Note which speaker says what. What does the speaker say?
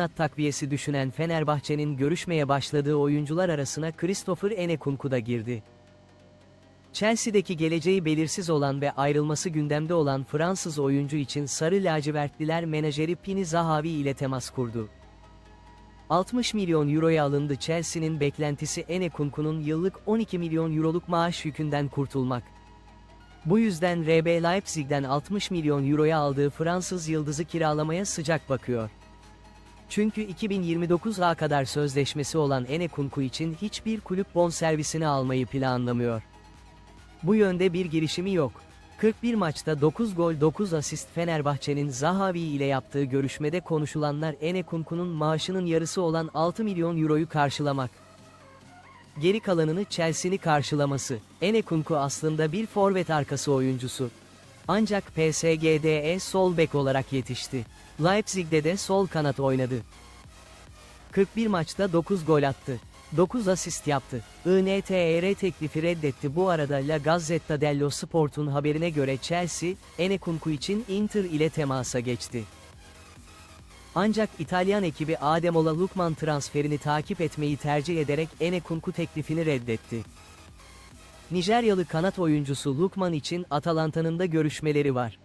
Speaker 1: kanat takviyesi düşünen Fenerbahçe'nin görüşmeye başladığı oyuncular arasına Christopher Enekunku da girdi. Chelsea'deki geleceği belirsiz olan ve ayrılması gündemde olan Fransız oyuncu için Sarı Lacivertliler menajeri Pini Zahavi ile temas kurdu. 60 milyon euroya alındı Chelsea'nin beklentisi Enekunku'nun yıllık 12 milyon euroluk maaş yükünden kurtulmak. Bu yüzden RB Leipzig'den 60 milyon euroya aldığı Fransız yıldızı kiralamaya sıcak bakıyor. Çünkü 2029'a kadar sözleşmesi olan Enekunku için hiçbir kulüp bonservisini almayı planlamıyor. Bu yönde bir girişimi yok. 41 maçta 9 gol 9 asist Fenerbahçe'nin Zahavi ile yaptığı görüşmede konuşulanlar Enekunku'nun maaşının yarısı olan 6 milyon euroyu karşılamak. Geri kalanını Chelsea'ni karşılaması. Enekunku aslında bir forvet arkası oyuncusu. Ancak PSG'de sol bek olarak yetişti. Leipzig'de de sol kanat oynadı. 41 maçta 9 gol attı. 9 asist yaptı. INTR teklifi reddetti. Bu arada La Gazzetta dello Sport'un haberine göre Chelsea, Enekunku için Inter ile temasa geçti. Ancak İtalyan ekibi Ademola Lukman transferini takip etmeyi tercih ederek Enekunku teklifini reddetti. Nijeryalı kanat oyuncusu Lukman için Atalanta'nın da görüşmeleri var.